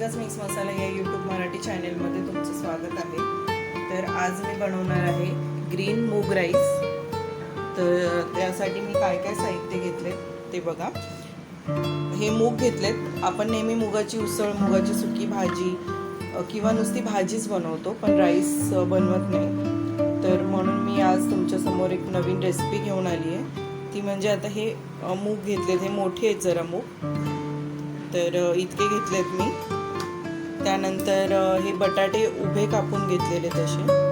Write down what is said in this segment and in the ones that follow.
वंशिकाच mix मसाला या YouTube Marathi चॅनेलमध्ये तुमचं स्वागत आहे. तर आज मी बनवणार आहे ग्रीन मूग राईस तर त्यासाठी मी काय काय साहित्य घेतले ते बघा. हे मूग घेतलेत. आपण नेहमी मुगाची उसळ मुगाची सुकी भाजी किंवा नुसती भाजीच बनवतो पण राईस बनवत नाही. तर म्हणून मी आज तुमच्यासमोर एक नवीन रेसिपी घेऊन आली आहे ती म्हणजे आता हे मूग घेतलेत. हे मोठे आहेत जरा मूग तर इतके घेतलेत मी. त्यानंतर हे बटाटे उभे कापून घेतलेले तसे.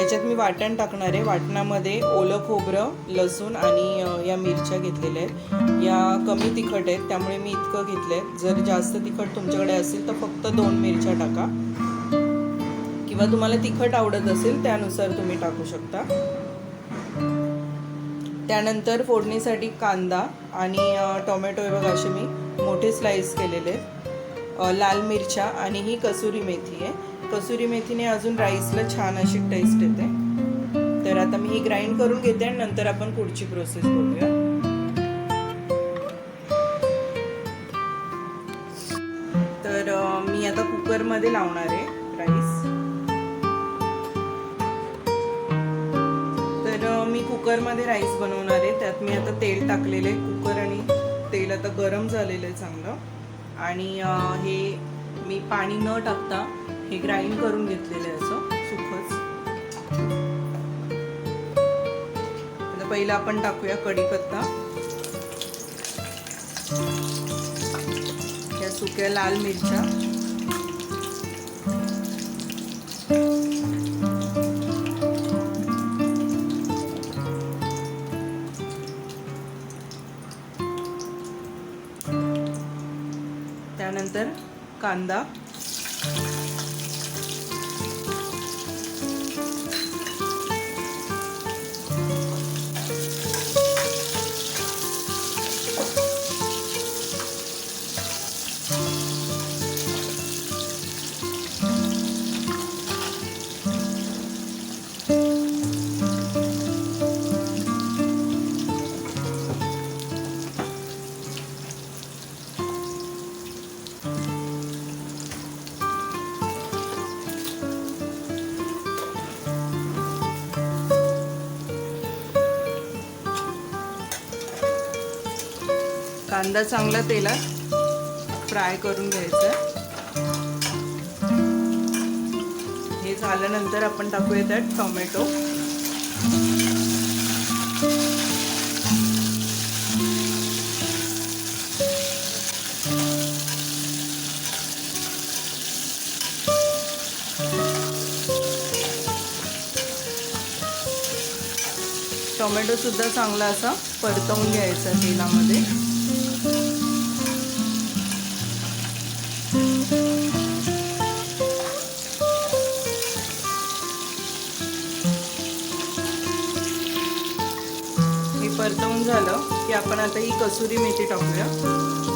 याच्यात मी वाटण टाकणार आहे. वाटणामध्ये ओलं खोबरं लसूण आणि या मिरच्या घेतलेल्या आहेत. या कमी तिखट आहेत त्यामुळे मी इतकं घेतलं आहे जर जास्त तिखट तुमच्याकडे असेल तर फक्त दोन मिरच्या टाका. किंवा तुम्हाला तिखट आवडत असेल त्यानुसार तुम्ही टाकू शकता. त्यानंतर फोडणीसाठी कांदा आणि टोमॅटो हे बघा असे मी मोठे स्लाईस केलेले आहेत. लाल मिरच्या आणि ही कसुरी मेथी आहे. कसुरी मेथीने अजून राईसला छान अशी टेस्ट येते. तर आता मी ही ग्राइंड करून घेते आणि नंतर आपण पुढची प्रोसेस बघूया तर मी आता कुकरमध्ये लावणार आहे. मी कुकरमध्ये राईस बनवणार आहे. त्यात मी आता तेल टाकलेलं आहे. कुकर आणि तेल आता गरम झालेलं आहे चांगलं. आणि हे मी पाणी न टाकता हे ग्राइंड करून घेतलेलं आहे असं. सुखच. आता पहिलं आपण टाकूया कढीपत्ता. या सुक्या लाल मिरच्या. कांदा. कांदा चांगला तेलात फ्राय करून घ्यायचा. हे झाल्यानंतर आपण टाकूया त्यात टोमॅटो. टोमॅटोसुद्धा चांगला असा परतवून घ्यायचा तेलामध्ये. हे परतवून झालं की आपण आता ही कसुरी मेथी टाकूया.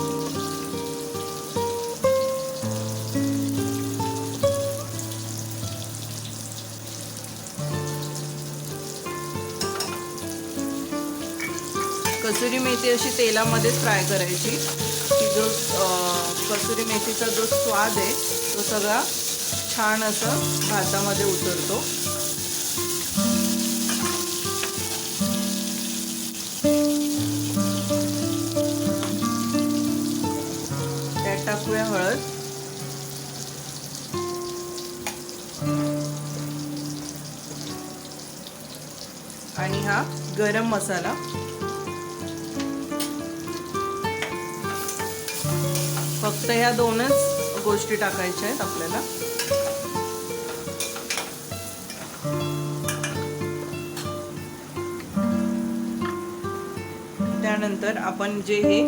कसुरी मेथी अशी तेलामध्येच फ्राय करायची. की जो कसुरी मेथीचा जो स्वाद आहे तो सगळा छान असं भातामध्ये उतरतो. त्यात टाकूया हळद. आणि हा गरम मसाला. फक्त ह्या दोनच गोष्टी टाकायच्या आहेत आपल्याला. त्यानंतर आपण जे हे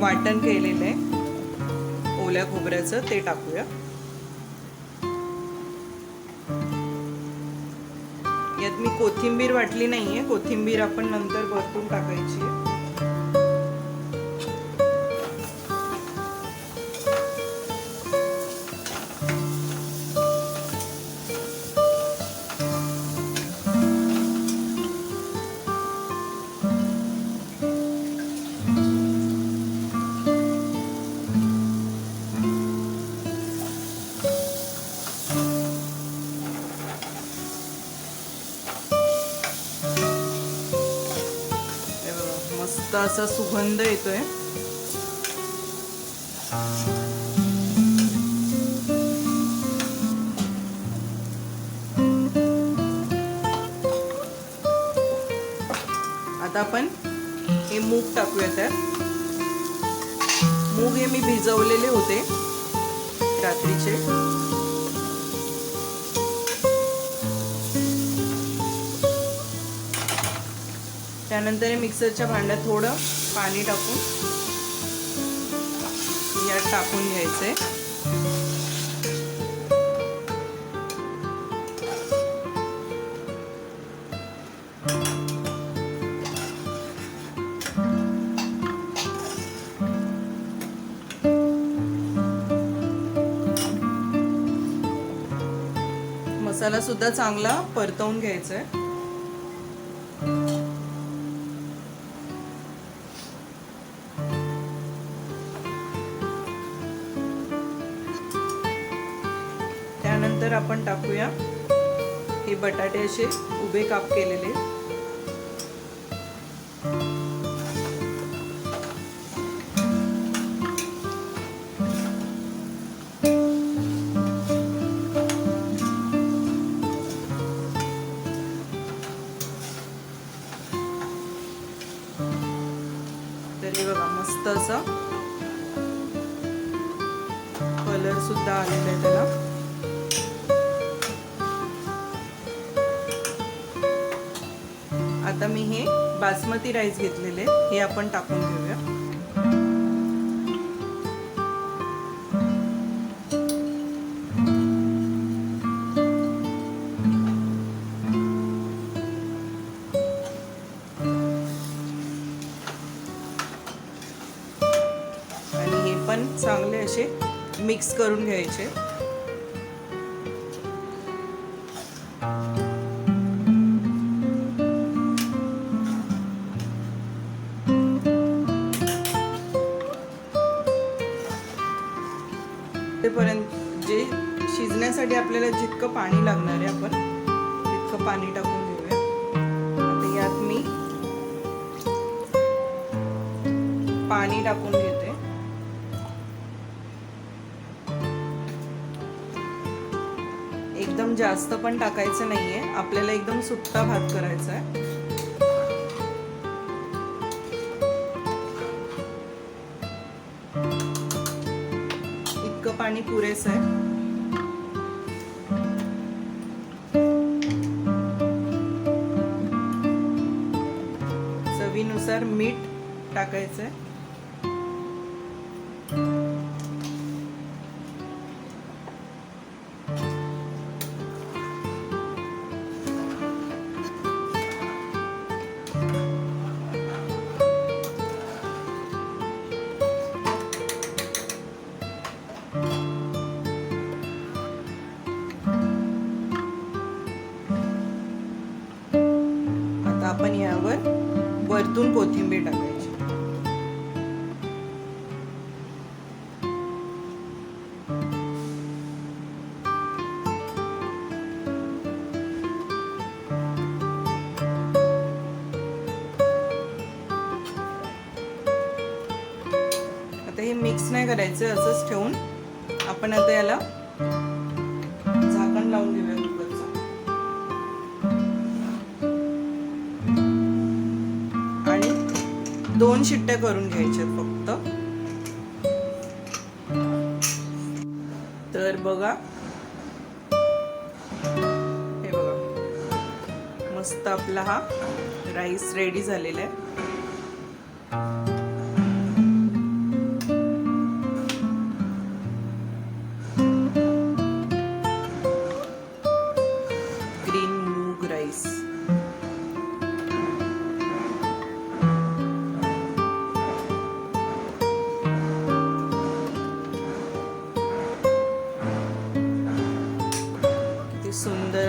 वाटण केलेलं आहे ओल्या खोबऱ्याचं ते टाकूया. यात मी कोथिंबीर वाटली नाहीये कोथिंबीर आपण नंतर भरपूर टाकायची आहे. असा सुगंध येतोय. आता आपण हे मूग टाकूया त्यात. मूग हे मी भिजवलेले होते रात्रीचे. त्यानंतर हे मिक्सरच्या भांड्यात थोडं पाणी टाकून यात टाकून घ्यायचंय. मसाला सुद्धा चांगला परतवून घ्यायचा आहे नंतर आपण टाकूया. हे बटाटे असे उभे काप केलेले. तरी बघा मस्त असं कलर सुद्धा आलेला आहे त्याला. मी हे बासमती राईस घेतलेले हे आपण टाकून घेऊया. आणि हे पण चांगले असे मिक्स करून घ्यायचे. आपल्याला जितकं पाणी लागणार आहे आपण तितकं पाणी टाकून घेऊया. आता यात मी पाणी टाकून घेते. एकदम जास्त पण टाकायचं नाहीये. आपल्याला एकदम सुट्टा भात करायचा आहे. इतकं पाणी पुरेसं आहे. मीठ टाकायचं आहे आता आपण यावर वरतून कोथिंबीर टाकायची. आता हे मिक्स नाही करायचं असंच ठेवून आपण आता याला दोन शिट्ट्या करून घ्यायच्या फक्त. तर बघा. हे बघा. मस्त आपला हा राईस रेडी झालेला आहे.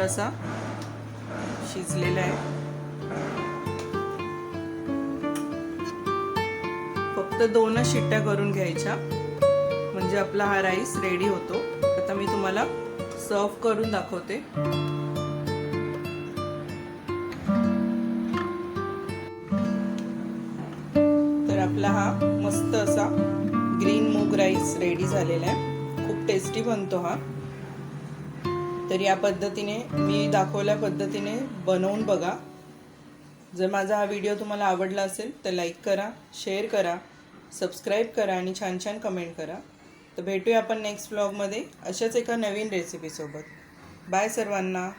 थोडासा शिजलेला आहे. फक्त दोनच शिट्ट्या करून घ्यायच्या. म्हणजे आपला हा राईस रेडी होतो. आता मी तुम्हाला सर्व करून दाखवते. तर आपला हा मस्त असा ग्रीन मूग राईस रेडी झालेला आहे. खूप टेस्टी बनतो हा. तर या पद्धतीने मी दाखवल्या पद्धतीने बनवून बघा. जर माझा हा व्हिडिओ तुम्हाला आवडला असेल तर लाईक करा शेअर करा सबस्क्राईब करा आणि छान छान कमेंट करा. तर भेटूया आपण नेक्स्ट ब्लॉगमध्ये अशाच एका नवीन रेसिपीसोबत बाय सर्वांना.